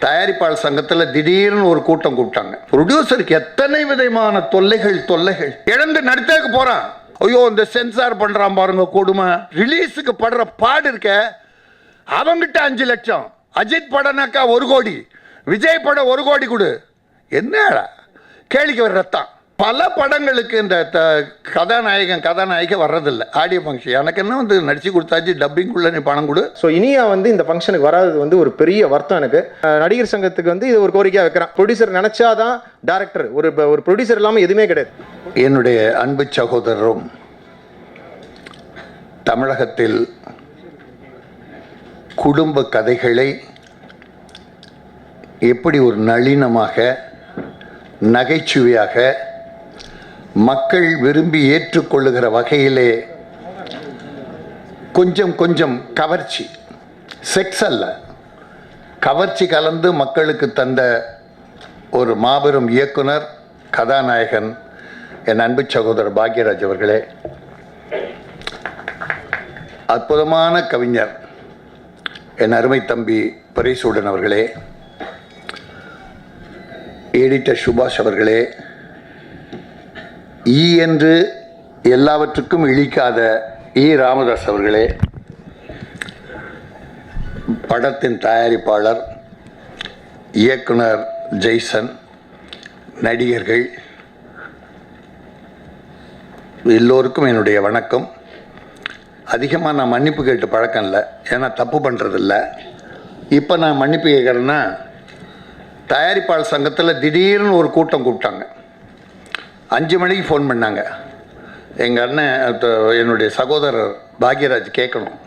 தயாரிப்பாளர் சங்கத்தில் திடீர்னு ஒரு கூட்டம் கூப்பிட்டாங்க. ப்ரொடியூசருக்கு எத்தனை விதமான தொல்லைகள் தொல்லைகள். இழந்து நடித்ததுக்கு போகிறான் ஐயோ இந்த சென்சார் பண்ணுறான் பாருங்க கொடுமை. ரிலீஸுக்கு படுற பாடு இருக்க. அவங்கிட்ட அஞ்சு லட்சம். அஜித் படம்னாக்கா ஒரு கோடி. விஜய் படம் ஒரு கோடி கொடு. என்னடா? கேளிக்கை வர பல படங்களுக்கு இந்த த- கதாநாயகன் கதாநாயகி வர்றதில்ல. ஆடியோ ஃபங்க்ஷன் எனக்கு என்ன வந்து நடிச்சு கொடுத்தாச்சு? டப்பிங்குள்ள நீ பணம் கொடு. ஸோ இனியா வந்து இந்த ஃபங்க்ஷனுக்கு வராதது வந்து ஒரு பெரிய வருத்தம் எனக்கு. நடிகர் சங்கத்துக்கு வந்து இது ஒரு கோரிக்கையாக வைக்கிறேன். ப்ரொடியூசர் நினைச்சாதான் டேரக்டர் ஒரு ஒரு ப்ரொடியூசர் இல்லாமல் எதுவுமே கிடையாது. என்னுடைய அன்பு சகோதரரும் தமிழகத்தில் குடும்ப கதைகளை எப்படி ஒரு நளினமாக நகைச்சுவையாக மக்கள் விரும்பி ஏற்றுக்கொள்ளுகிற வகையிலே கொஞ்சம் கொஞ்சம் கவர்ச்சி செக்ஸ் அல்ல. கவர்ச்சி கலந்து மக்களுக்கு தந்த ஒரு மாபெரும் இயக்குனர் கதாநாயகன் என் அன்பு சகோதரர் பாக்யராஜ் அவர்களே. அற்புதமான கவிஞர் என் அருமை தம்பி பரிசூடன் அவர்களே. எடிட்டர் சுபாஷ் அவர்களே. ஈ என்று எல்லாவற்றுக்கும் இழிக்காத இ ராமதாஸ் அவர்களே படத்தின் தயாரிப்பாளர் இயக்குனர் ஜெய்சன் நடிகர்கள் எல்லோருக்கும் என்னுடைய வணக்கம். அதிகமாக நான் மன்னிப்பு கேட்டு பழக்கம் இல்லை ஏன்னா தப்பு பண்ணுறதில்ல இப்போ நான் மன்னிப்பு கேட்குறேன்னா தயாரிப்பாளர் சங்கத்தில் திடீர்னு ஒரு கூட்டம் கூப்பிட்டாங்க. அஞ்சு மணிக்கு ஃபோன் பண்ணாங்க. எங்கள் அண்ணன் என்னுடைய சகோதரர் பாக்யராஜ் கேட்கணும்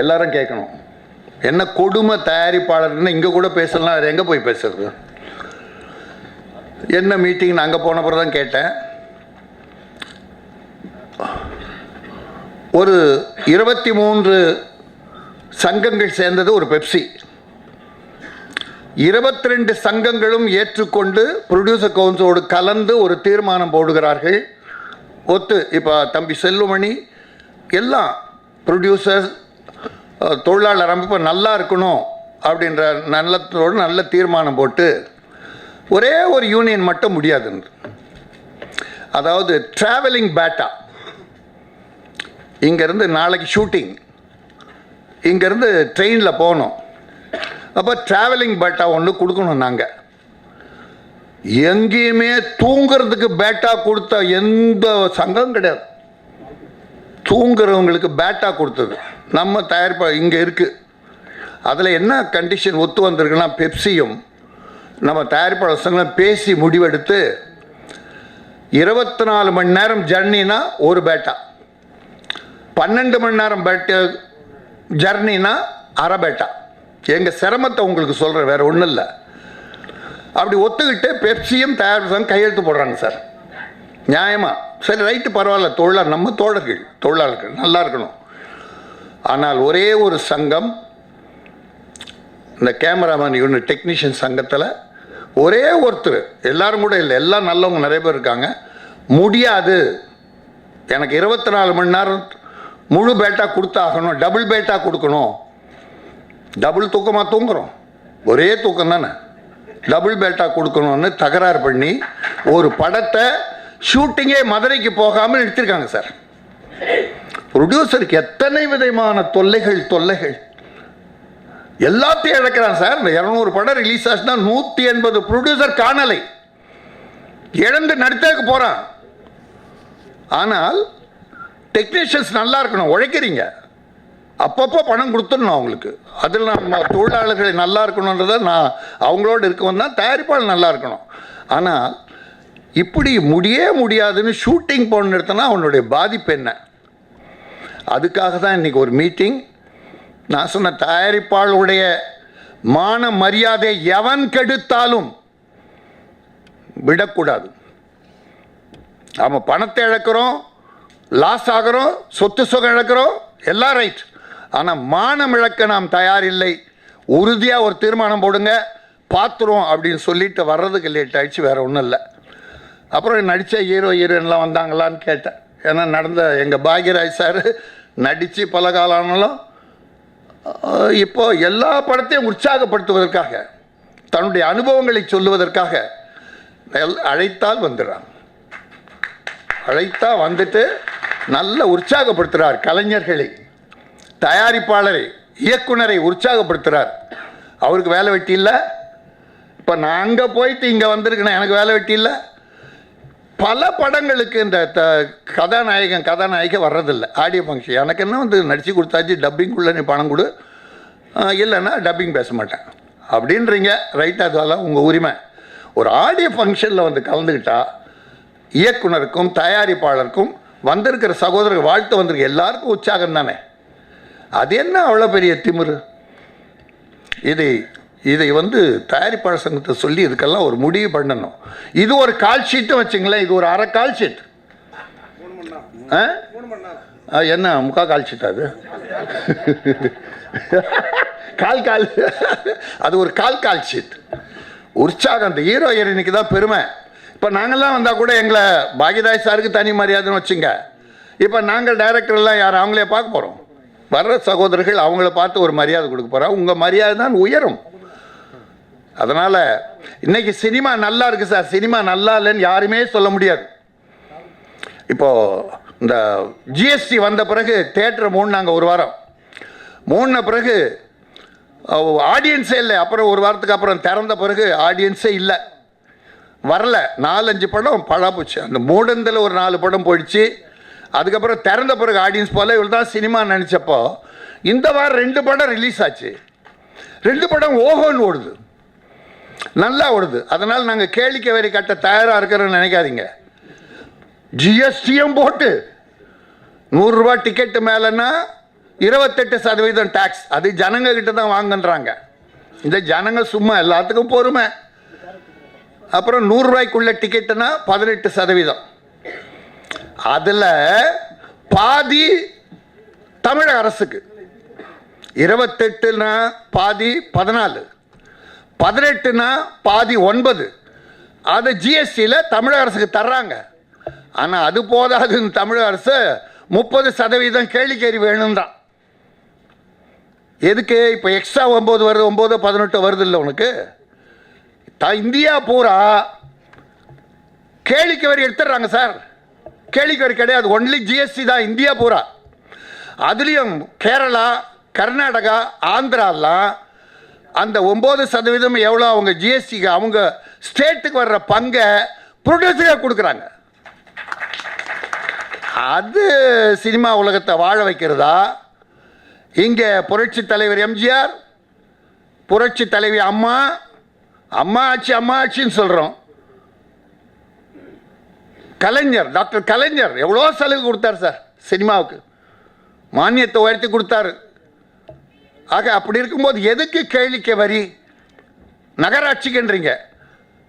எல்லாரும் கேட்கணும் என்ன கொடுமை தயாரிப்பாளர்னு இங்கே கூட பேசலாம் அது எங்கே போய் பேசுறது? என்ன மீட்டிங் நான் அங்கே போன பிறகு தான் கேட்டேன். ஒரு இருபத்தி மூன்று சங்கங்கள் சேர்ந்தது ஒரு பெப்சி இருபத்தி ரெண்டு சங்கங்களும் ஏற்றுக்கொண்டு ப்ரொடியூசர் கவுன்சிலோடு கலந்து ஒரு தீர்மானம் போடுகிறார்கள். ஒத்து இப்போ தம்பி செல்லுமணி எல்லாம் ப்ரொடியூசர் தொழிலாளர் அமைப்பு நல்லா இருக்கணும் அப்படின்ற நல்லத்தோடு நல்ல தீர்மானம் போட்டு ஒரே ஒரு யூனியன் மட்டும் முடியாதுன்னு. அதாவது ட்ராவலிங் பேட்டா இங்கேருந்து நாளைக்கு ஷூட்டிங் இங்கேருந்து ட்ரெயினில் போகணும். அப்போ ட்ராவலிங் பேட்டா ஒன்று கொடுக்கணும் நாங்கள் எங்கேயுமே தூங்குறதுக்கு பேட்டா கொடுத்த எந்த சங்கம் கிடையாது. தூங்குறவங்களுக்கு பேட்டா கொடுத்தது. நம்ம தயாரிப்பா இங்கே இருக்குது அதில் என்ன கண்டிஷன் ஒத்து வந்திருக்குன்னா பெப்சியும் நம்ம தயாரிப்பாளர் சங்கம் பேசி முடிவெடுத்து இருபத்தி நாலு மணி நேரம் ஜர்னினா ஒரு பேட்டா பன்னெண்டு மணி நேரம் பேட்ட ஜர்னினா அரை பேட்டா எங்கள் சிரமத்தை உங்களுக்கு சொல்கிறேன் வேறு ஒன்றும் இல்லை அப்படி ஒத்துக்கிட்டு பெப்சியும் தயார் கையெழுத்து போடுறாங்க சார். நியாயமா? சரி ரைட்டு பரவாயில்ல தொழிலாளர் நம்ம தோழர்கள் தொழிலாளர்கள் நல்லா இருக்கணும். ஆனால் ஒரே ஒரு சங்கம் இந்த கேமராமேன் யூனிட் டெக்னீஷியன் சங்கத்தில் ஒரே ஒருத்தர் எல்லாரும் கூட இல்லை எல்லாம் நல்லவங்க நிறைய பேர் இருக்காங்க. முடியாது. எனக்கு இருபத்தி நாலு மணி நேரம் முழு பேட்டா கொடுத்தாகணும் டபுள் பேட்டா கொடுக்கணும். டபுள் தூக்கமாக தூங்குறோம். ஒரே தூக்கம் தானே. டபுள் பெல்ட்டா கொடுக்கணும்னு தகராறு பண்ணி ஒரு படத்தை ஷூட்டிங்கே மதுரைக்கு போகாமல் எடுத்திருக்காங்க சார் ப்ரொடியூசருக்கு எத்தனை விதமான தொல்லைகள் தொல்லைகள். எல்லாத்தையும் இழக்கிறான் சார் இந்த இரநூறு படம் ரிலீஸ் ஆச்சுன்னா நூற்றி எண்பது ப்ரொடியூசர் காணலை. இழந்து நடித்ததுக்கு போகிறான் ஆனால் டெக்னீஷியன்ஸ் நல்லா இருக்கணும். உழைக்கிறீங்க. அப்பப்போ பணம் கொடுத்துடணும் அவங்களுக்கு. அதில் நம்ம தொழிலாளர்கள் நல்லா இருக்கணுன்றத நான் அவங்களோட இருக்கவன் தான் தயாரிப்பாளர் நல்லா இருக்கணும். ஆனால் இப்படி முடியே முடியாதுன்னு ஷூட்டிங் போன நிறுத்தினா அவனுடைய பாதிப்பு என்ன? அதுக்காக தான் இன்றைக்கி ஒரு மீட்டிங். நான் சொன்ன தயாரிப்பாளருடைய மான மரியாதை எவன் கெடுத்தாலும் விடக்கூடாது. நம்ம பணத்தை இழக்கிறோம் லாஸ் ஆகிறோம் சொத்து சுகம் இழக்கிறோம் எல்லாம் ரைட் ஆனால் மானம் இழக்க நாம் தயாரில்லை. உறுதியாக ஒரு தீர்மானம் போடுங்க பார்த்துருவோம் அப்படின்னு சொல்லிட்டு வர்றதுக்கு லேட் ஆயிடுச்சு வேறு ஒன்றும் இல்லை. அப்புறம் நடித்த ஹீரோ ஹீரோயின்லாம் வந்தாங்களான்னு கேட்டேன். ஏன்னா நடந்த எங்கள் பாக்யராஜ் சார் நடித்து பல காலம் ஆனாலும் இப்போ எல்லா படத்தையும் உற்சாகப்படுத்துவதற்காக தன்னுடைய அனுபவங்களை சொல்லுவதற்காக எல்- அழைத்தால் வந்துடுறான். அழைத்தா வந்துட்டு நல்ல உற்சாகப்படுத்துகிறார் கலைஞர்களை. தயாரிப்பாளரை இயக்குனரை உற்சாகப்படுத்துகிறார் அவருக்கு வேலை வெட்டி இல்லை. இப்போ நான் அங்கே போயிட்டு இங்கே வந்திருக்கேன் எனக்கு வேலை வெட்டி இல்லை. பல படங்களுக்கு இந்த த கதாநாயகன் கதாநாயகி வர்றதில்லை. ஆடியோ ஃபங்க்ஷன் எனக்கு என்ன வந்து நடித்து கொடுத்தாச்சு டப்பிங்குள்ளே நீ பணம் கொடு. இல்லைன்னா டப்பிங் பேச மாட்டேன். அப்படின்றீங்க. ரைட் அதெல்லாம் உங்கள் உரிமை. ஒரு ஆடியோ ஃபங்க்ஷனில் வந்து கலந்துக்கிட்டா இயக்குனருக்கும் தயாரிப்பாளருக்கும் வந்திருக்கிற சகோதரர் வாழ்த்து வந்திருக்க. எல்லாருக்கும் உற்சாகம் தானே அது என்ன அவ்வளோ பெரிய திமிரு? இதை இதை வந்து தயாரிப்பாளர் சங்கத்தை சொல்லி இதுக்கெல்லாம் ஒரு முடிவு பண்ணணும். இது ஒரு கால் ஷீட்டும் வச்சுங்களேன். இது ஒரு அரை கால் ஷீட் ஆ? ஆ, என்ன முக்கா கால் ஷீட் அது? கால் கால் அது ஒரு கால் கால் ஷீட் உற்சாகம் அந்த ஹீரோ ஹீரோயினுக்கு தான் பெருமை. இப்போ நாங்கள்லாம் வந்தால் கூட எங்களை பாகிதாய் சாருக்கு தனி மரியாதைன்னு வச்சுங்க. இப்போ நாங்கள் டைரக்டர்லாம் யார்? அவங்களே பார்க்க போகிறோம் வர்ற சகோதரர்கள் அவங்கள பார்த்து ஒரு மரியாதை கொடுக்க போகிறோம் உங்கள் மரியாதை தான் உயரும். அதனால் இன்னைக்கு சினிமா நல்லா இருக்குது சார். சினிமா நல்லா இல்லைன்னு யாருமே சொல்ல முடியாது. இப்போது இந்த ஜிஎஸ்டி வந்த பிறகு தேட்டரை மூணுனாங்க ஒரு வாரம். மூடின பிறகு ஆடியன்ஸே இல்லை. அப்புறம் ஒரு வாரத்துக்கு அப்புறம் திறந்த பிறகு ஆடியன்ஸே இல்லை. வரல. நாலஞ்சு படம் பழா போச்சு. அந்த மூடந்தில் ஒரு நாலு படம் போயிடுச்சு. அதுக்கப்புறம் திறந்த பிறகு ஆடியன்ஸ் போல இவ்வளோ தான் சினிமா நினச்சப்போ இந்த வாரம் ரெண்டு படம் ரிலீஸ் ஆச்சு. ரெண்டு படம் ஓஹோன்னு ஓடுது. நல்லா ஓடுது. அதனால் நாங்கள் கேளிக்கை வரி கட்ட தயாராக இருக்கிறோன்னு நினைக்காதீங்க. ஜிஎஸ்டியும் போட்டு நூறுரூவா டிக்கெட்டு மேலேன்னா இருபத்தெட்டு சதவீதம் டேக்ஸ் அது ஜனங்க கிட்ட தான் வாங்கன்றாங்க. இந்த ஜனங்க சும்மா எல்லாத்துக்கும் பொறுமை. அப்புறம் நூறுரூவாய்க்குள்ள டிக்கெட்டுனா பதினெட்டு சதவீதம். அதில் பாதி தமிழக அரசுக்கு. இருபத்தெட்டுனா பாதி பதினாலு. பதினெட்டுனா பாதி ஒன்பது. அது ஜிஎஸ்டியில் தமிழக அரசுக்கு தர்றாங்க. ஆனால் அது போதாதுன்னு தமிழக அரசு முப்பது சதவீதம் கேளிக்கேறி வேணும்தான் எதுக்கு? இப்போ எக்ஸ்ட்ரா ஒம்பது வருது ஒம்பது பதினெட்டு வருது இல்லை உனக்கு? த இந்தியா பூரா கேளிக்கை வரி எடுத்துடுறாங்க சார். கேளிக்கை கிடையாது. ஒன்லி ஜிஎஸ்டி தான். இந்தியா பூரா. அதுலேயும் கேரளா கர்நாடகா ஆந்திராலாம் அந்த ஒம்பது சதவீதம் எவ்வளோ அவங்க ஜிஎஸ்டிக்கு அவங்க ஸ்டேட்டுக்கு வர்ற பங்கை ப்ரொடியூசராக கொடுக்குறாங்க. அது சினிமா உலகத்தை வாழ வைக்கிறதா? இங்கே புரட்சி தலைவர் எம்ஜிஆர் புரட்சி தலைவி அம்மா அம்மா ஆட்சி அம்மா ஆச்சின்னு சொல்கிறோம் கலைஞர் டாக்டர் கலைஞர். எவ்வளோ சலுகை கொடுத்தார் சார் சினிமாவுக்கு. மானியத்தை உயர்த்தி கொடுத்தாரு. ஆக அப்படி இருக்கும்போது எதுக்கு கேளிக்கை வரி? நகராட்சிக்குன்றீங்க.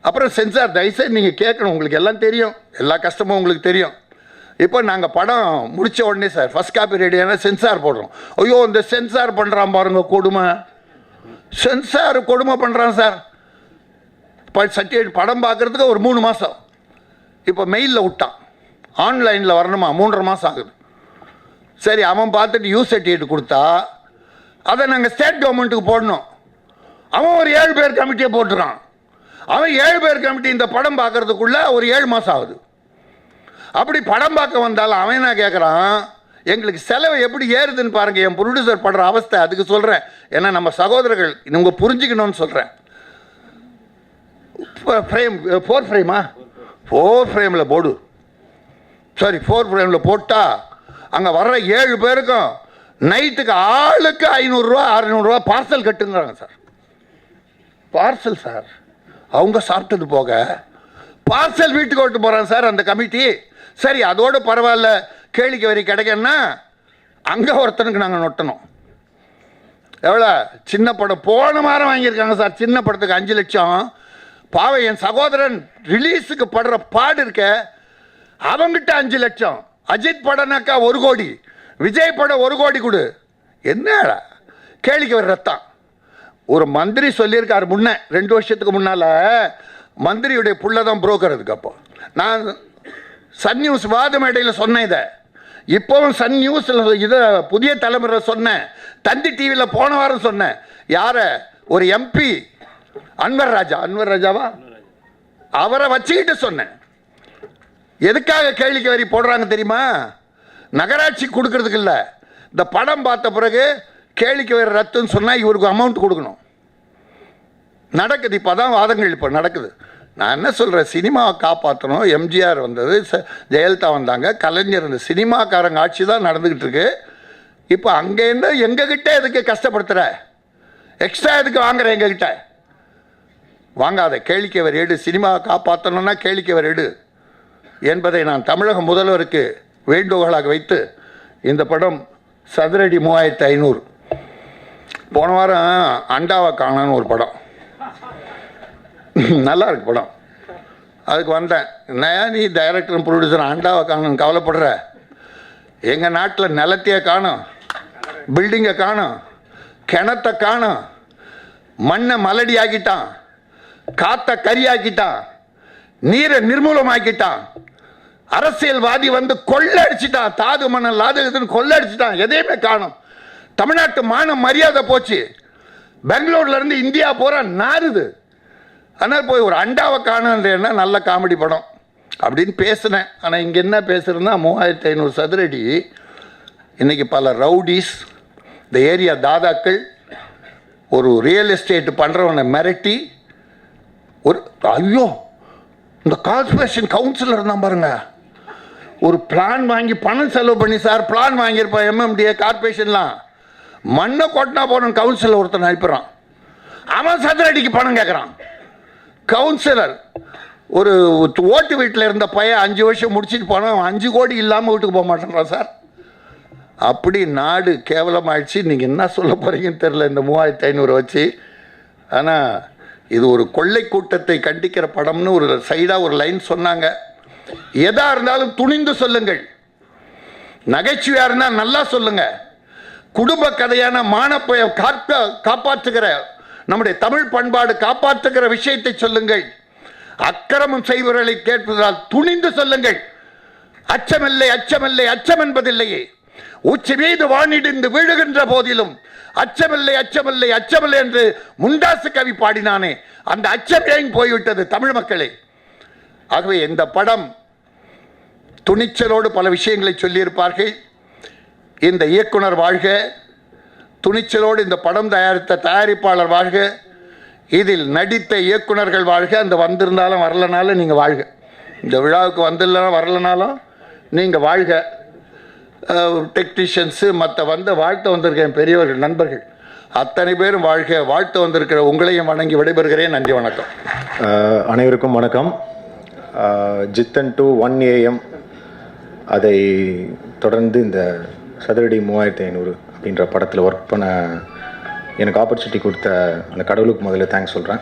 அப்புறம் சென்சார் தயவுசெய்து நீங்கள் கேட்கணும். உங்களுக்கு எல்லாம் தெரியும். எல்லா கஷ்டமும் உங்களுக்கு தெரியும். இப்போ நாங்கள் படம் முடிச்ச உடனே சார் ஃபஸ்ட் காப்பி ரெடியான சென்சார் போடுறோம். ஐயோ இந்த சென்சார் பண்ணுறான் பாருங்க கொடுமை. சென்சார் கொடுமை பண்ணுறான் சார். சர்டிஃபிகேட் படம் பார்க்குறதுக்கு ஒரு மூணு மாதம் இப்போ மெயிலில் விட்டான். ஆன்லைனில் வரணுமா? மூன்றரை மாதம் ஆகுது. சரி அவன் பார்த்துட்டு யூஸ் சர்டிஃபிகேட் கொடுத்தா அதை நாங்கள் ஸ்டேட் கவர்மெண்ட்டுக்கு போடணும். அவன் ஒரு ஏழு பேர் கமிட்டியை போட்டுறான். அவன் ஏழு பேர் கமிட்டி இந்த படம் பார்க்கறதுக்குள்ளே ஒரு ஏழு மாதம் ஆகுது. அப்படி படம் பார்க்க வந்தாலும் அவன் என்ன கேட்குறான் எங்களுக்கு செலவு எப்படி ஏறுதுன்னு பாருங்கள் என் ப்ரொடியூசர் படுற அவஸ்தை அதுக்கு சொல்கிறேன் ஏன்னா நம்ம சகோதரர்கள் இவங்க புரிஞ்சுக்கணும்னு சொல்கிறேன் ஃப்ரேம் ஃபோர் ஃப்ரேமா ஃபோர் ஃப்ரேமில் போடு. சரி ஃபோர் ஃப்ரேமில் போட்டால் அங்கே வர்ற ஏழு பேருக்கும் நைட்டுக்கு ஆளுக்கு ஐநூறுரூவா அறநூறுவா பார்சல் கட்டுங்கிறாங்க சார் பார்சல் சார் அவங்க சாப்பிட்டது போக பார்சல் வீட்டுக்கு விட்டு போகிறான் சார் அந்த கமிட்டி சரி அதோடு பரவாயில்ல. கேளிக்கை வரி கிடைக்கன்னா அங்கே ஒருத்தனுக்கு நாங்கள் நொட்டணும். எவ்வளோ சின்ன படம் போன வாரம் வாங்கியிருக்காங்க சார் சின்ன படத்துக்கு அஞ்சு லட்சம். பாவம் என் சகோதரன் ரிலீஸுக்கு படுற பாடு இருக்க. அவங்கிட்ட அஞ்சு லட்சம். அஜித் படம்னாக்கா ஒரு கோடி. விஜய் படம் ஒரு கோடி கொடு. என்னடா? கேளிக்க வர ரத்தம். ஒரு மந்திரி சொல்லியிருக்காரு முன்ன ரெண்டு வருஷத்துக்கு முன்னால். மந்திரியுடைய புள்ள தான் புரோக்கர் அதுக்கப்போ நான் சன் நியூஸ் வாத மேடையில் சொன்னேன் இதை. இப்போவும் சன் நியூஸில் இதை புதிய தலைமுறை சொன்னேன். தந்தி டிவியில் போன வாரம் சொன்னேன். யார? ஒரு எம்பி அன்வர் ராஜா அன்வர் ராஜாவா? அவரை வச்சுக்கிட்டு சொன்னேன். எதுக்காக கேள்விக்கு வரி போடுறாங்க தெரியுமா? நகராட்சி கொடுக்கறதுக்கு இல்லை. இந்த படம் பார்த்த பிறகு கேளிக்கை வரி ரத்துன்னு சொன்னால் இவருக்கு அமௌண்ட் கொடுக்கணும். நடக்குது இப்போ தான் வாதங்கள் இப்போ நடக்குது. நான் என்ன சொல்கிறேன் சினிமாவை காப்பாற்றணும் எம்ஜிஆர் வந்தது ச- ஜெயலலிதா வந்தாங்க. கலைஞர் வந்து சினிமாக்காரங்க ஆட்சி தான் நடந்துக்கிட்டு இருக்கு. இப்போ அங்கேருந்து எங்ககிட்ட எதுக்கு கஷ்டப்படுத்துகிற எக்ஸ்ட்ரா எதுக்கு வாங்குற எங்ககிட்ட? வாங்காத கேளிக்கை வரி எடு சினிமாவை காப்பாற்றணும்னா கேளிக்கை வரி எடு என்பதை நான் தமிழக முதல்வருக்கு வேண்டுகோளாக வைத்து இந்த படம் சதுரடி மூவாயிரத்து ஐநூறு. போன வாரம் அண்டாவை காணன்னு ஒரு படம். நல்லா இருக்கு படம். அதுக்கு வந்தேன். நான் நீ டைரக்டர் ப்ரொடியூசர் அண்டாவை காணணும் கவலைப்படுற. எங்கள் நாட்டில் நிலத்தையே காணும். பில்டிங்கை காணும். கிணத்தை காணும். மண்ணை மலடி ஆக்கிட்டான். காத்த கரியாக்கிட்டான் நீரை நிர்மூலமாக்கிட்டான் அரசியல்வாதி வந்து கொள்ளடிச்சிட்டான் தாது மணல் லாது இதுன்னு கொள்ளடிச்சிட்டான் எதையுமே காணும். தமிழ்நாட்டு மான மரியாதை போச்சு. பெங்களூர்ல இருந்து இந்தியா பூரா நாறுது ஆனால் போய் ஒரு அண்டாவை காணுன்றேன்னா நல்ல காமெடி படம் அப்படின்னு பேசினேன். ஆனால் இங்கே என்ன பேசுகிறேன்னா மூவாயிரத்தி ஐநூறு சதுரடி. இன்றைக்கி பல ரவுடிஸ் இந்த ஏரியா தாதாக்கள் ஒரு ரியல் எஸ்டேட் பண்ணுறவனை மிரட்டி ஒரு ஐயோ இந்த கார்பரேஷன் கவுன்சிலர் இருந்தான் பாருங்க. ஒரு பிளான் வாங்கி பணம் செலவு பண்ணி சார் பிளான் வாங்கியிருப்பான் எம்எம்டிஏ கார்பரேஷன்லாம் மண்ணை கொட்டினா போன கவுன்சிலர் ஒருத்தன் அனுப்பிடுறான். அவன் சதுரடிக்கு பணம் கேட்குறான் கவுன்சிலர் ஒரு ஓட்டு வீட்டில் இருந்த பையன் அஞ்சு வருஷம் முடிச்சிட்டு போனால் அஞ்சு கோடி இல்லாமல் வீட்டுக்கு போக மாட்டேன்றான் சார். அப்படி நாடு கேவலமாயிடுச்சு. நீங்கள் என்ன சொல்ல போகிறீங்கன்னு தெரில இந்த மூவாயிரத்தி ஐநூறு வச்சு. ஆனால் இது ஒரு கொள்ளை கூட்டத்தை கண்டிக்கிற படம்னு ஒரு சைடாக ஒரு லைன் சொன்னாங்க. எதா இருந்தாலும் துணிந்து சொல்லுங்கள். நகைச்சுவையாக இருந்தால் நல்லா சொல்லுங்க. குடும்ப கதையான மானப்பய காக்க காப்பாற்றுகிற நம்முடைய தமிழ் பண்பாடு காப்பாற்றுகிற விஷயத்தை சொல்லுங்கள். அக்கிரமம் செய்பவர்களை கேட்பதால் துணிந்து சொல்லுங்கள். அச்சமில்லை அச்சமில்லை அச்சம் என்பதில்லையே. உச்சி மீது வானிடிந்து விழுகின்ற போதிலும் அச்சமில்லை அச்சமில்லை அச்சமில்லை என்று முண்டாசு கவி பாடினானே. அந்த அச்சம் ஏன் போய்விட்டது தமிழ் மக்களே? ஆகவே இந்த படம் துணிச்சலோடு பல விஷயங்களை சொல்லியிருப்பார்கள். இந்த இயக்குனர் வாழ்க துணிச்சலோடு இந்த படம் தயாரித்த தயாரிப்பாளர் வாழ்க இதில் நடித்த இயக்குனர்கள் வாழ்க அந்த வந்திருந்தாலும் வரலனாலும் நீங்கள் வாழ்க. இந்த விழாவுக்கு வந்துடலாம் வரலனாலும் நீங்கள் வாழ்க. டெக்னீஷியன்ஸு மற்ற வந்த வாழ்த்த வந்திருக்க என் பெரியவர்கள் நண்பர்கள் அத்தனை பேரும் வாழ்க வாழ்த்து வந்திருக்கிற உங்களையும் வணங்கி விடைபெறுகிறேன். நன்றி வணக்கம். அனைவருக்கும் வணக்கம். ஜித்தன் டு ஒன் ஏஎம் அதை தொடர்ந்து இந்த சதுரடி மூவாயிரத்தி ஐநூறு அப்படின்ற படத்தில் ஒர்க் பண்ண எனக்கு ஆப்பர்ச்சுனிட்டி கொடுத்த அந்த கடவுளுக்கு முதல்ல தேங்க்ஸ் சொல்கிறேன்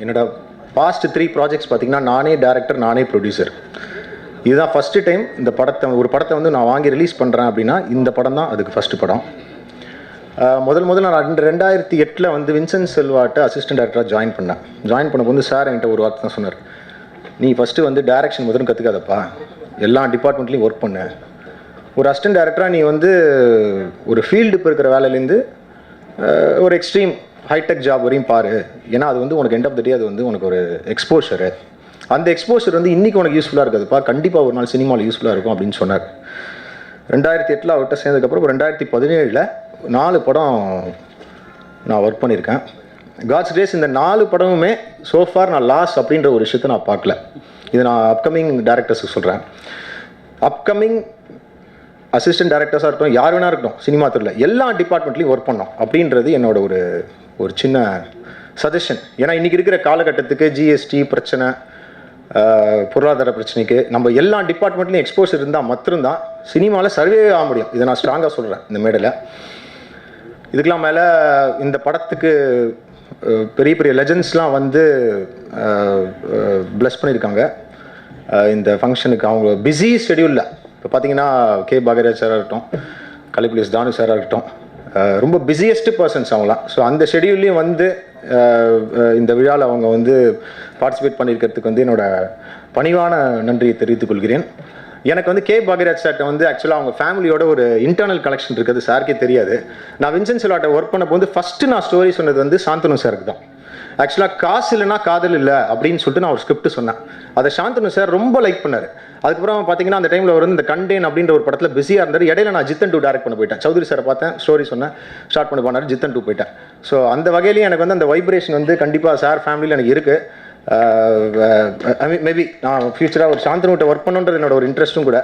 என்னோட பாஸ்ட் த்ரீ ப்ராஜெக்ட்ஸ் பார்த்தீங்கன்னா நானே டேரக்டர் நானே ப்ரொடியூசர் இதுதான் ஃபஸ்ட்டு டைம் இந்த படத்தை ஒரு படத்தை வந்து நான் வாங்கி ரிலீஸ் பண்ணுறேன் அப்படின்னா இந்த படம் தான் அதுக்கு ஃபஸ்ட்டு படம். முதல் முதல்ல நான் ரெண்டாயிரத்தி எட்டில் வந்து வின்சென்ட் செல்வாட்ட அசிஸ்டன்ட் டேரக்டராக ஜாயின் பண்ணேன். ஜாயின் பண்ணும்போது சார் என்கிட்ட ஒரு வார்த்தை தான் சொன்னார். நீ ஃபஸ்ட்டு வந்து டேரெக்ஷன் முதல்ல கற்றுக்காதப்பா எல்லா டிபார்ட்மெண்ட்லேயும் ஒர்க் பண்ணு. ஒரு அசிஸ்டன்ட் டேரக்டராக நீ வந்து ஒரு ஃபீல்டு இப்போ இருக்கிற வேலையிலேருந்து ஒரு எக்ஸ்ட்ரீம் ஹைடெக் ஜாப் வரையும் பாரு. ஏன்னா அது வந்து உனக்கு எண்ட் ஆஃப் த டே அது வந்து உனக்கு ஒரு எக்ஸ்போஷரு அந்த எக்ஸ்போஷர் வந்து இன்றைக்கி உனக்கு யூஸ்ஃபுல்லாக இருக்குதுப்பா கண்டிப்பாக ஒரு நாள் சினிமாவில் யூஸ்ஃபுல்லாக இருக்கும் அப்படின்னு சொன்னார். ரெண்டாயிரத்தி எட்டில் அவர்கிட்ட சேர்ந்ததுக்கப்புறம் ரெண்டாயிரத்தி பதினேழில் நாலு படம் நான் ஒர்க் பண்ணியிருக்கேன் காட்ஸ் டேஸ் இந்த நாலு படமுமே சோஃபார் நான் லாஸ் அப்படின்ற ஒரு விஷயத்தை நான் பார்க்கல. இது நான் அப்கமிங் டேரக்டர்ஸுக்கு சொல்கிறேன் அப்கமிங் அசிஸ்டன்ட் டேரக்டர்ஸாக இருக்கட்டும் யார் வேணா இருக்கட்டும் சினிமா துறையில் எல்லா டிபார்ட்மெண்ட்லையும் ஒர்க் பண்ணோம் அப்படின்றது என்னோட ஒரு ஒரு சின்ன சஜஷன் ஏன்னா இன்றைக்கி இருக்கிற காலகட்டத்துக்கு ஜிஎஸ்டி பிரச்சனை பொருளாதார பிரச்சனைக்கு நம்ம எல்லா டிபார்ட்மெண்ட்லையும் எக்ஸ்போஸ் இருந்தால் மட்டும்தான் சினிமாவில் சர்வே ஆக முடியும். இதை நான் ஸ்ட்ராங்காக சொல்கிறேன் இந்த மேடையில். இதுக்கெல்லாம் மேலே இந்த படத்துக்கு பெரிய பெரிய லெஜண்ட்ஸ்லாம் வந்து ப்ளஸ் பண்ணியிருக்காங்க. இந்த ஃபங்க்ஷனுக்கு அவங்க பிஸி ஷெடியூலில் இப்போ பார்த்தீங்கன்னா கே. பாகராஜ் சாராக இருக்கட்டும் கலிபுலிஸ் தானு சாராக இருக்கட்டும் ரொம்ப பிஸியஸ்ட் பர்சன்ஸ் அவங்களாம் ஸோ அந்த ஷெடியூல்லையும் வந்து இந்த விழாவில் அவங்க வந்து பார்ட்டிசிபேட் பண்ணியிருக்கிறதுக்கு வந்து என்னோட பணிவான நன்றியை தெரிவித்துக் கொள்கிறேன். எனக்கு வந்து கே பாகிராஜ் சார்ட்ட வந்து ஆக்சுவலாக அவங்க ஃபேமிலியோட ஒரு இன்டர்னல் கலெக்ஷன் இருக்குது சாருக்கே தெரியாது. நான் வின்சென்ட் சிலாட்ட ஒர்க் பண்ணப்போ வந்து ஃபஸ்ட்டு நான் ஸ்டோரி சொன்னது வந்து சாந்தனு சாருக்கு தான். ஆக்சுவலாக காசு இல்லைனா காதல் இல்லை அப்படின்னு சொல்லிட்டு நான் ஒரு ஸ்கிரிப்ட் சொன்னேன். அதை சாந்தனு சார் ரொம்ப லைக் பண்ணார். அதுக்கப்புறம் பார்த்தீங்கன்னா அந்த டைமில் வந்து இந்த கண்டேன் அப்படின்ற ஒரு படத்தில் பிஸியாக இருந்தார். இடையில நான் ஜித்தன் டூ டேரக்ட் பண்ண போயிட்டேன். சௌத்ரி சாரை பார்த்தேன் ஸ்டோரி சொன்னேன் ஸ்டார்ட் பண்ண போனார் ஜித்தன் டூ போயிட்டேன் ஸோ அந்த வகையிலையும் எனக்கு வந்து அந்த வைப்ரேஷன் வந்து கண்டிப்பாக சார் ஃபேமிலியில் எனக்கு இருக்குது ஐ மீன் மேபி நான் ஃபியூச்சராக ஒரு சாந்தனுகிட்ட ஒர்க் பண்ணுன்றது என்னோட ஒரு இன்ட்ரெஸ்ட்டும் கூட.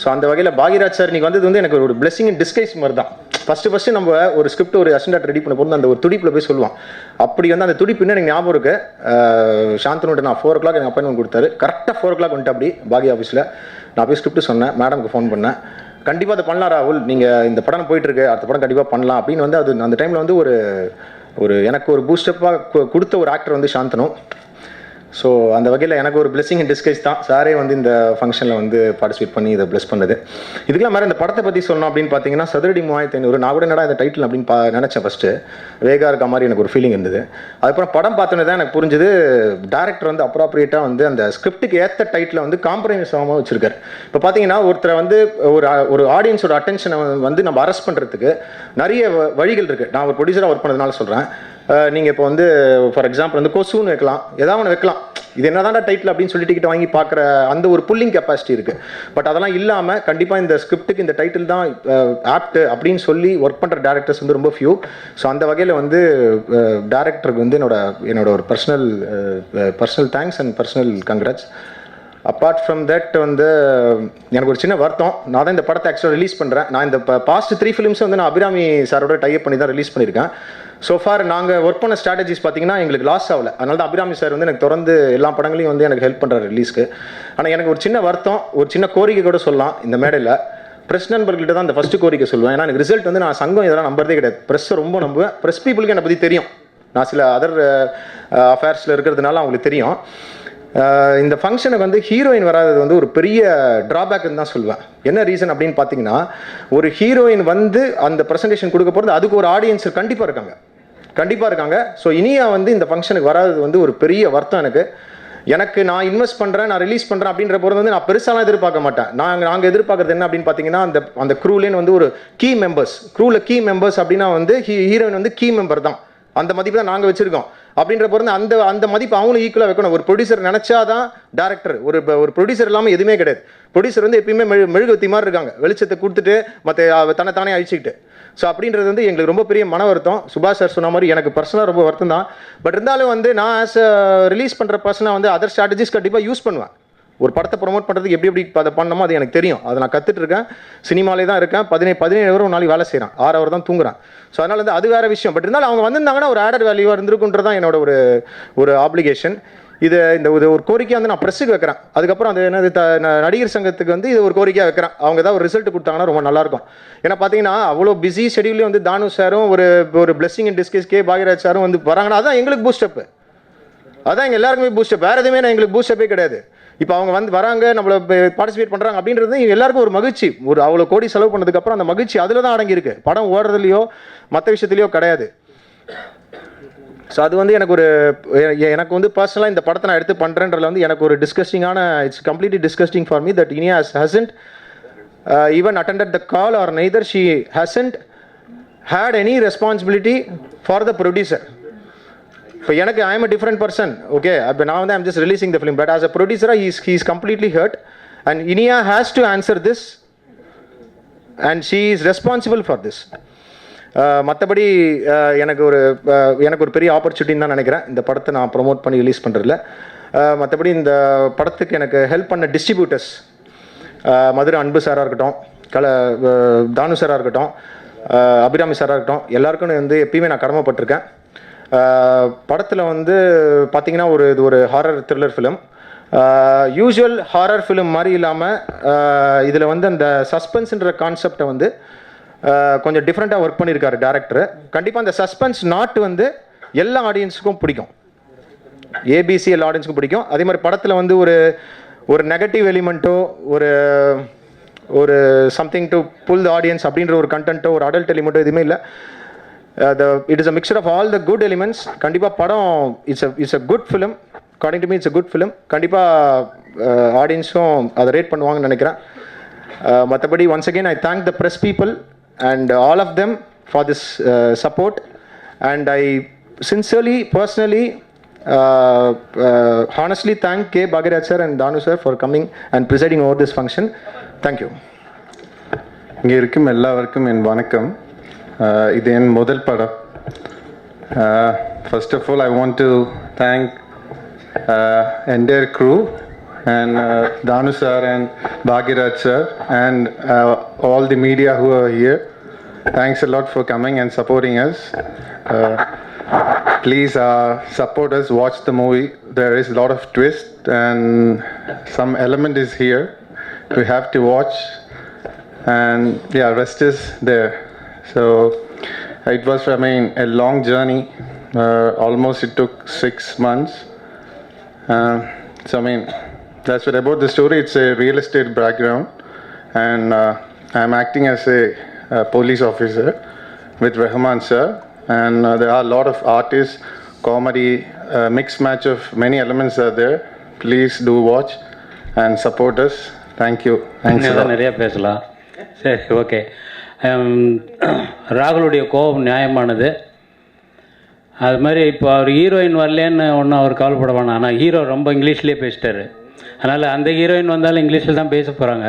ஸோ அந்த வகையில் பாகிராஜ் சார் நீங்கள் வந்தது வந்து எனக்கு ஒரு பிளெஸிங் இன் டிஸ்கைஸ் மாதிரி தான். ஃபஸ்ட்டு ஃபஸ்ட்டு நம்ம ஒரு ஸ்கிரிப்ட் ஒரு அசண்டாட் ரெடி பண்ண போது அந்த ஒரு துடிப்பில் போய் சொல்லுவான். அப்படி வந்து அந்த துடிப்பு இன்னும் எனக்கு ஞாபகம் இருக்குது அஹ் நான் ஃபோர் ஓ கிளாக் எனக்கு அப்பாயின்மெண்ட் கொடுத்தாரு. கரெக்டாக ஃபோர் ஓ கிளாக் வந்துட்டு அப்படி பாகி ஆஃபீஸில் நான் போய் ஸ்கிரிப்ட் சொன்னேன். மேடமுக்கு ஃபோன் பண்ணேன். கண்டிப்பாக அதை பண்ணலாம் ராகுல். நீங்கள் இந்த படம் போயிட்டுருக்கு. அடுத்த படம் கண்டிப்பாக பண்ணலாம் அப்படின்னு வந்து அது அந்த டைமில் வந்து ஒரு ஒரு எனக்கு ஒரு பூஸ்டப்பாக கொடுத்த ஒரு ஆக்டர் வந்து சாந்தனு. ஸோ அந்த வகையில் எனக்கு ஒரு பிளெஸிங் இன் டிஸ்கஸ் தான். சாரே வந்து இந்த ஃபங்க்ஷனில் வந்து பார்ட்டிசிபேட் பண்ணி இதை ப்ளஸ் பண்ணது. இதுக்கெல்லாம் மாதிரி இந்த படத்தை பற்றி சொன்னோம் அப்படின்னு பார்த்தீங்கன்னா சதுரடி மூவாயிரத்தி ஐநூறு நான் கூட என்னடா இந்த டைட்டில் அப்படின்னு பா நினச்சேன் ஃபஸ்ட்டு வேகா இருக்க மாதிரி எனக்கு ஒரு ஃபீலிங் இருந்தது. அதுக்கப்புறம் படம் பார்த்தோன்னே தான் எனக்கு புரிஞ்சது டேரக்டர் வந்து அப்ராப்ரியேட்டாக வந்து அந்த ஸ்கிரிப்டுக்கு ஏற்ற டைட்டில் வந்து காம்ப்ரமைஸ் ஆகாமல் வச்சிருக்காரு. இப்போ பார்த்தீங்கன்னா ஒருத்தரை வந்து ஒரு ஒரு ஆடியன்ஸோட அட்டென்ஷனை வந்து நம்ம அரெஸ்ட் பண்ணுறதுக்கு நிறைய வ- வழிகள் இருக்குது நான் ஒரு ப்ரொடியூசராக ஒர்க் பண்ணதுனால சொல்கிறேன் நீங்கள் இப்போ வந்து ஃபார் எக்ஸாம்பிள் வந்து கொசுன்னு வைக்கலாம். ஏதாவது ஒன்று வைக்கலாம். இது என்னதான்டா டைட்டில் அப்படின்னு சொல்லி டிக்கெட் வாங்கி பார்க்குற அந்த ஒரு புல்லிங் கெப்பாசிட்டி இருக்குது பட் அதெல்லாம் இல்லாமல் கண்டிப்பாக இந்த ஸ்கிரிப்ட்டுக்கு இந்த டைட்டில் தான் ஆப்டு அப்படின்னு சொல்லி ஒர்க் பண்ணுற டேரக்டர்ஸ் வந்து ரொம்ப ஃபியூ ஸோ அந்த வகையில் வந்து டேரக்டருக்கு வந்து என்னோட என்னோட ஒரு personal personal thanks and personal congrats apart from that வந்து எனக்கு ஒரு சின்ன வருத்தம். நான் தான் இந்த படத்தை ஆக்சுவலாக ரிலீஸ் பண்ணுறேன் நான் இந்த பாஸ்ட் த்ரீ ஃபிலிம்ஸ் வந்து நான் அபிராமி சாரோட டைப் பண்ணி தான் ரிலீஸ் பண்ணியிருக்கேன். ஸோ ஃபார் நாங்கள் ஒர்க் பண்ண ஸ்ட்ராட்டஜிஸ் பார்த்தீங்கன்னா எங்களுக்கு லாஸ் ஆகல. அதனால தான் அபிராமி சார் வந்து எனக்கு தொடர்ந்து எல்லா படங்களையும் வந்து எனக்கு ஹெல்ப் பண்ணுறாரு ரிலீஸ்க்கு ஆனால் எனக்கு ஒரு சின்ன வருத்தம் ஒரு சின்ன கோரிக்கை கூட சொல்லலாம் இந்த மேடையில். ப்ரெஸ் நண்பர்கள்ட்ட தான் அந்த ஃபஸ்ட்டு கோரிக்கை சொல்லுவேன். ஏன்னா எனக்கு ரிசல்ட் வந்து நான் சங்கம் இதெல்லாம் நம்புறதே கிடையாது. ப்ரெஸ்ஸை ரொம்ப நம்புவேன். ப்ரெஸ் பீப்புளுக்கு என்னை பற்றி தெரியும். நான் சில அதர் அஃபேர்ஸில் இருக்கிறதுனால அவங்களுக்கு தெரியும். இந்த ஃபங்க்ஷனுக்கு வந்து ஹீரோயின் வராதது வந்து ஒரு பெரிய ட்ராபேக்னு தான் சொல்லுவேன். என்ன ரீசன் அப்படின்னு பார்த்தீங்கன்னா ஒரு ஹீரோயின் வந்து அந்த ப்ரெசன்டேஷன் கொடுக்க போகிறது அதுக்கு ஒரு ஆடியன்ஸ் கண்டிப்பாக இருக்காங்க. கண்டிப்பாக இருக்காங்க. ஸோ இனியா வந்து இந்த ஃபங்க்ஷனுக்கு வராதது வந்து ஒரு பெரிய வருத்தம் எனக்கு. எனக்கு நான் இன்வெஸ்ட் பண்ணுறேன் நான் ரிலீஸ் பண்ணுறேன் அப்படின்ற போது வந்து நான் பெருசாலாம் எதிர்பார்க்க மாட்டேன். நாங்கள் நாங்கள் எதிர்பார்க்குறது என்ன அப்படின்னு பார்த்தீங்கன்னா அந்த அந்த க்ரூலேன்னு வந்து ஒரு கீ மெம்பர்ஸ் க்ரூவில் கீ மெம்பர்ஸ் அப்படின்னா வந்து ஹீரோயின் வந்து கீ மெம்பர் தான். அந்த மதிப்பு தான் நாங்கள் வச்சுருக்கோம். அப்படின்ற பொறுத்து அந்த அந்த மதிப்பு அவங்களும் ஈக்குவலாக வைக்கணும். ஒரு ப்ரொடியூசர் நினச்சாதான் டேரக்டர் ஒரு ஒரு ப்ரொடியூசர் இல்லாமல் எதுவுமே கிடையாது. ப்ரொடியூசர் வந்து எப்பயுமே மெழு மெழுகுவத்தி மாதிரி இருக்காங்க. வெளிச்சத்தை கொடுத்துட்டு மற்ற தன்னை தானே அழிச்சிக்கிட்டு. ஸோ அப்படின்றது வந்து எங்களுக்கு ரொம்ப பெரிய மன வருத்தம். சுபாஷ் சார் சொன்ன மாதிரி எனக்கு பர்சனலாக ரொம்ப வருத்தம் தான் பட் இருந்தாலும் வந்து நான் ஆஸ் ரிலீஸ் பண்ணுற பர்சனாக வந்து அதர் ஸ்ட்ராட்டஜிஸ் கண்டிப்பாக யூஸ் பண்ணுவேன். ஒரு படத்தை ப்ரொமோட் பண்ணுறதுக்கு எப்படி எப்படி அதை பண்ணணுமோ அது எனக்கு தெரியும். அதை நான் கற்றுட்டு இருக்கேன். சினிமாலே தான் இருக்கேன். பதினேழு பதினேழு வரும் ஒரு நாளைக்கு வேலை செய்கிறேன் ஆறு அவர் தான் தூங்குறேன். ஸோ அதனால் வந்து அது வேறு விஷயம். பட் இருந்தாலும் அவங்க வந்திருந்தாங்கன்னா ஒரு ஆடட் வேல்யூவாக இருந்திருக்குன்றது தான் என்னோட ஒரு ஒரு ஆப்ளிகேஷன் இது இந்த இது ஒரு கோரிக்கை வந்து நான் ப்ரெஸ்ஸுக்கு வைக்கிறேன். அதுக்கப்புறம் அது என்னது த- நடிகர் சங்கத்துக்கு வந்து இது ஒரு கோரிக்கையாக வைக்கிறேன். அவங்க ஏதாவது ஒரு ரிசல்ட் கொடுத்தாங்கன்னா ரொம்ப நல்லாயிருக்கும் ஏன்னா பார்த்தீங்கன்னா அவ்வளோ பிஸி ஷெடியூல்லையும் வந்து தானு சாரும் ஒரு ஒரு blessing in disguise K Bhagyaraj சாரும் வந்து வராங்கன்னா அதான் எங்களுக்கு பூஸ்டப்பு அதான் எங்கள் எல்லாருக்குமே பூஸ்டப் வேறு எதுவுமே நான் எங்களுக்கு பூஸ்டப்பே கிடையாது. இப்போ அவங்க வந்து வராங்க நம்மள பார்ட்டிசிபேட் பண்ணுறாங்க அப்படின்றது எல்லாருக்கும் ஒரு மகிழ்ச்சி. ஒரு அவ்வளோ கோடி செலவு பண்ணதுக்கப்புறம் அந்த மகிழ்ச்சி அதில் தான் அடங்கியிருக்கு. படம் ஓடுறதுலையோ மற்ற விஷயத்துலையோ கிடையாது. ஸோ அது வந்து எனக்கு ஒரு எனக்கு வந்து பர்சனலாக இந்த படத்தை நான் எடுத்து பண்ணுறேன்றதுல வந்து எனக்கு ஒரு டிஸ்கஸ்டிங்கான it's completely disgusting for me that Iniya hasn't even attended the call or neither she hasn't had any responsibility for the producer இப்போ எனக்கு I am a different person okay அப்போ நான் வந்து I'm just releasing the film but as a ப்ரொடியூசராக he's he's completely hurt and Iniya has to answer this and she is responsible for this மற்றபடி எனக்கு ஒரு எனக்கு ஒரு பெரிய ஆப்பர்ச்சுனிட்டின்னு தான் நினைக்கிறேன். இந்த படத்தை நான் ப்ரொமோட் பண்ணி ரிலீஸ் பண்ணுறதுல மற்றபடி இந்த படத்துக்கு எனக்கு ஹெல்ப் பண்ண டிஸ்ட்ரிபியூட்டர்ஸ் மதுரை அன்பு சாராக இருக்கட்டும் கல தானு சாராக இருக்கட்டும் அபிராமி சாராக இருக்கட்டும் எல்லாருக்கும் வந்து எப்பயுமே நான் கடமைப்பட்டிருக்கேன். படத்தில் வந்து பார்த்திங்கன்னா ஒரு இது ஒரு horror thriller film usual horror film மாதிரி இல்லாமல் இதில் வந்து அந்த சஸ்பென்ஸ்ன்ற கான்செப்டை வந்து கொஞ்சம் டிஃப்ரெண்ட்டாக ஒர்க் பண்ணியிருக்காரு டேரக்டர் கண்டிப்பாக அந்த சஸ்பென்ஸ் நாட் வந்து எல்லா ஆடியன்ஸுக்கும் பிடிக்கும். ஏபிசி எல்லா ஆடியன்ஸுக்கும் பிடிக்கும். அதே மாதிரி படத்தில் வந்து ஒரு ஒரு நெகட்டிவ் எலிமெண்ட்டோ ஒரு ஒரு something to pull the audience அப்படின்ற ஒரு கண்டென்ட்டோ ஒரு அடல்ட் எலிமெண்ட்டோ எதுவுமே இல்லை. The it is a mixture of all the good elements கண்டிப்பாக படம் it's a it's a good film according to me it's a good film கண்டிப்பாக ஆடியன்ஸும் அதை ரேட் பண்ணுவாங்கன்னு நினைக்கிறேன். மற்றபடி once again I thank the press people and all of them for this uh, support and I sincerely personally uh, uh, honestly thank K. Bhagiraj sir and Danu sir for coming and presiding over this function. Thank you. இங்கே இருக்கும் எல்லாருக்கும் என் வணக்கம் அஹ் இது என் முதல் படம் first of all I want to thank entire crew and uh, Danu sir and Bhagirath sir and uh, all the media who are here. Thanks a lot for coming and supporting us. Uh, please uh, support us, watch the movie. There is a lot of twist and some element is here. We have to watch and yeah, rest is there. So it was, I mean, a long journey. Uh, almost it took six months. Uh, so I mean, that's what about the story. It's a real estate background, and uh, I'm acting as a, uh police officer with Rahman sir. And uh, there are a lot of artists, comedy, uh, mixed match of many elements are there. Please do watch and support us. Thank you. Thanks a lot. நிறைய பேசலாம் சரி okay ராகுலுடைய கோபம் நியாயமானது அது மாதிரி இப்போ அவர் heroine வரலேன்னு ஒன்றும் அவர் கவலைப்பட வேணாம் ஆனால் ஹீரோ ரொம்ப இங்கிலீஷ்லேயே பேசிட்டாரு அதனால் அந்த ஹீரோயின் வந்தாலும் இங்கிலீஷில் தான் பேச போகிறாங்க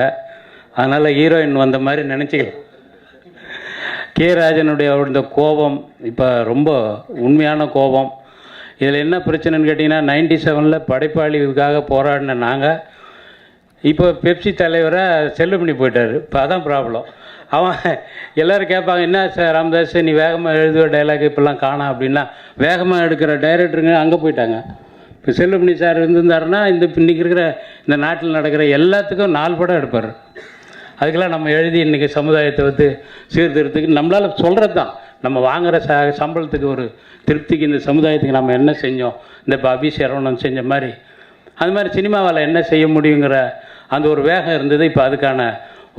அதனால் ஹீரோயின் வந்த மாதிரி நினச்சிக்கலாம். கே ராஜனுடைய அவருடைய கோபம் இப்போ ரொம்ப உண்மையான கோபம். இதில் என்ன பிரச்சனைன்னு கேட்டிங்கன்னா நைன்டி செவனில் படைப்பாளிவுக்காக போராடின நாங்கள் இப்போ பெப்சி தலைவராக செல்லுமணி போயிட்டார். இப்போ அதான் ப்ராப்ளம் அவன் எல்லோரும் கேட்பாங்க என்ன சார் ராமதாஸ் நீ வேகமாக எழுதுவ டைலாக் இப்போல்லாம் காணா அப்படின்னா வேகமாக எடுக்கிற டைரக்டருங்க அங்கே போயிட்டாங்க. இப்போ செல்லுமணி சார் இருந்திருந்தாருன்னா இந்த இன்றைக்கி இருக்கிற இந்த நாட்டில் நடக்கிற எல்லாத்துக்கும் நாலு படம் எடுப்பார். அதுக்கெல்லாம் நம்ம எழுதி இன்றைக்கி சமுதாயத்தை வந்து சீர்திருத்துக்கு நம்மளால் சொல்கிறது தான் நம்ம வாங்குகிற ச சம்பளத்துக்கு ஒரு திருப்திக்கு இந்த சமுதாயத்துக்கு நம்ம என்ன செஞ்சோம்? இந்த இப்போ அபி செஞ்ச மாதிரி. அது மாதிரி சினிமாவால் என்ன செய்ய முடியுங்கிற அந்த ஒரு வேகம் இருந்தது. இப்போ அதுக்கான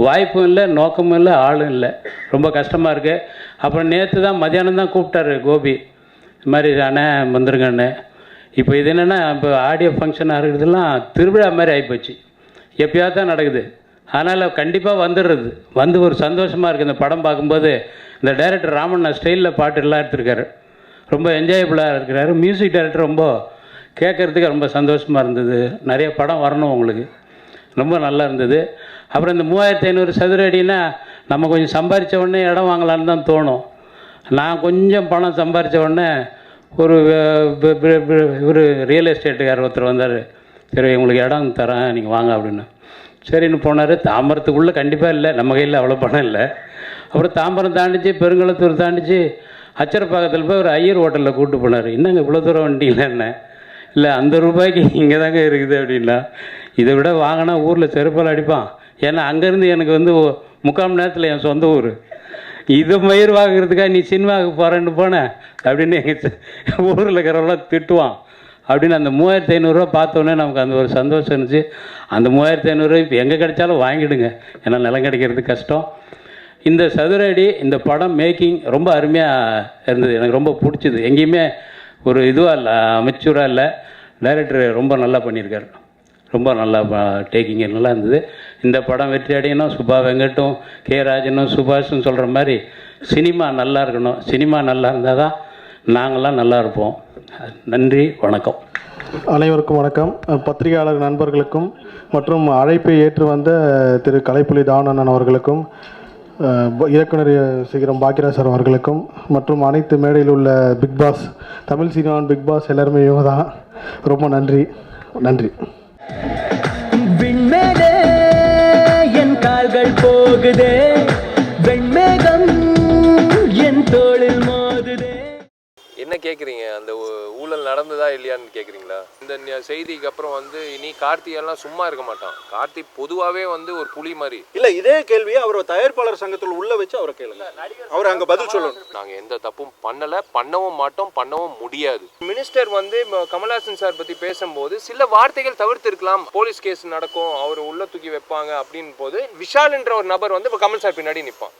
வாய்ப்பும் இல்லை நோக்கமும் இல்லை ஆளும் இல்லை. ரொம்ப கஷ்டமாக இருக்குது அப்புறம் நேற்று தான் மத்தியானம் தான் கூப்பிட்டாரு கோபி. இது மாதிரி அண்ணே வந்துருங்கண்ணே இப்போ இது என்னென்னா இப்போ ஆடியோ ஃபங்க்ஷனாக இருக்கிறதுலாம் திருவிழா மாதிரி ஆகிப்போச்சு எப்பயாவது தான் நடக்குது. அதனால் கண்டிப்பாக வந்துடுறது. வந்து ஒரு சந்தோஷமாக இருக்குது இந்த படம் பார்க்கும்போது இந்த டைரக்டர் ராமண்ணா ஸ்டைலில் பாட்டு எல்லாம் எடுத்திருக்காரு. ரொம்ப என்ஜாயபுளாக இருக்கிறாரு. மியூசிக் டைரக்டர் ரொம்ப கேட்குறதுக்கு ரொம்ப சந்தோஷமாக இருந்தது. நிறைய படம் வரணும் உங்களுக்கு. ரொம்ப நல்லா இருந்தது. அப்புறம் இந்த மூவாயிரத்தி ஐநூறு சதுர அடின்னா நம்ம கொஞ்சம் சம்பாரித்த உடனே இடம் வாங்கலான்னு தான் தோணும். நான் கொஞ்சம் பணம் சம்பாரித்த உடனே ஒரு ஒரு ரியல் எஸ்டேட்டுக்கார் ஒருத்தர் வந்தார். சரி உங்களுக்கு இடம் தரேன் நீங்கள் வாங்க அப்படின்னு. சரின்னு போனார். தாம்பரத்துக்குள்ளே கண்டிப்பாக இல்லை நம்ம கையில் அவ்வளோ பணம் இல்லை. அப்புறம் தாம்பரம் தாண்டிச்சு பெருங்குளத்தூர் தாண்டிச்சு அச்சரப்பாக்கத்தில் போய் ஒரு ஐயர் ஹோட்டலில் கூப்பிட்டு போனார். என்னங்க இவ்வளோ தூரம் வண்டியில் என்ன? இல்லை அந்த ரூபாய்க்கு இங்கே தாங்க இருக்குது அப்படின்னா இதை விட வாங்கினா ஊரில் செருப்பால் அடிப்பான். ஏன்னா அங்கேருந்து எனக்கு வந்து முக்கால் மணி நேரத்தில் என் சொந்த ஊர். இது மயிர் வாங்குறதுக்காக நீ சினிமாவுக்கு போகிறேன்னு போன அப்படின்னு எங்கள் ஊரில் இருக்கிறவங்களாம் திட்டுவான். அப்படின்னு அந்த மூவாயிரத்தி ஐநூறுரூவா பார்த்தோன்னே நமக்கு அந்த ஒரு சந்தோஷம் இருந்துச்சு. அந்த மூவாயிரத்தி ஐநூறுரூவா இப்போ எங்கே கிடைச்சாலும் வாங்கிடுங்க. ஏன்னா நிலம் கிடைக்கிறது கஷ்டம். இந்த சதுர அடி இந்த படம் மேக்கிங் ரொம்ப அருமையாக இருந்தது. எனக்கு ரொம்ப பிடிச்சிது. எங்கேயுமே ஒரு இதுவாக இல்லை அமைச்சூராக இல்லை. டைரக்டர் ரொம்ப நல்லா பண்ணியிருக்காரு. ரொம்ப நல்லா டேக்கிங் நல்லா இருந்தது. இந்த படம் வெற்றி அடையணும் சுபா வெங்கட்டும் கே ராஜனும் சுபாஷும் சொல்கிற மாதிரி சினிமா நல்லா இருக்கணும். சினிமா நல்லா இருந்தால் தான் நாங்களாம் நல்லா இருப்போம். நன்றி வணக்கம். அனைவருக்கும் வணக்கம். பத்திரிகையாளர் நண்பர்களுக்கும் மற்றும் அழைப்பை ஏற்று வந்த திரு கலைப்புலி தானண்ணன் அவர்களுக்கும் இயக்குனர் சீக்கிரம் பாக்கியராஜ் சார் அவர்களுக்கும் மற்றும் அனைத்து மேடையில் உள்ள பிக் பாஸ் தமிழ் சினிமான் பிக் பாஸ் எல்லாருமே இவங்க தான். ரொம்ப நன்றி. நன்றி. போகுதே கேட்குறீங்க அந்த ஊழல் நடந்ததா இல்லையான்னு கேட்குறீங்களா இந்த செய்திக்கு அப்புறம் வந்து இனி கார்த்தி எல்லாம் சும்மா இருக்க மாட்டான். கார்த்தி பொதுவாகவே வந்து ஒரு புலி மாதிரி. இல்ல இதே கேள்வியை அவர் தயாரிப்பாளர் சங்கத்தில் உள்ள வச்சு அவரை கேளுங்க. அவர் அங்க பதில் சொல்லணும். நாங்கள் எந்த தப்பும் பண்ணலை. பண்ணவும் மாட்டோம் பண்ணவும் முடியாது. மினிஸ்டர் வந்து கமல்ஹாசன் சார் பற்றி பேசும்போது சில வார்த்தைகள் தவிர்த்து இருக்கலாம் போலீஸ் கேஸ் நடக்கும் அவர் உள்ள தூக்கி வைப்பாங்க அப்படின் போது விஷால்ன்ற ஒரு நபர் வந்து இப்போ கமல் சார் பின்னாடி நிற்பான்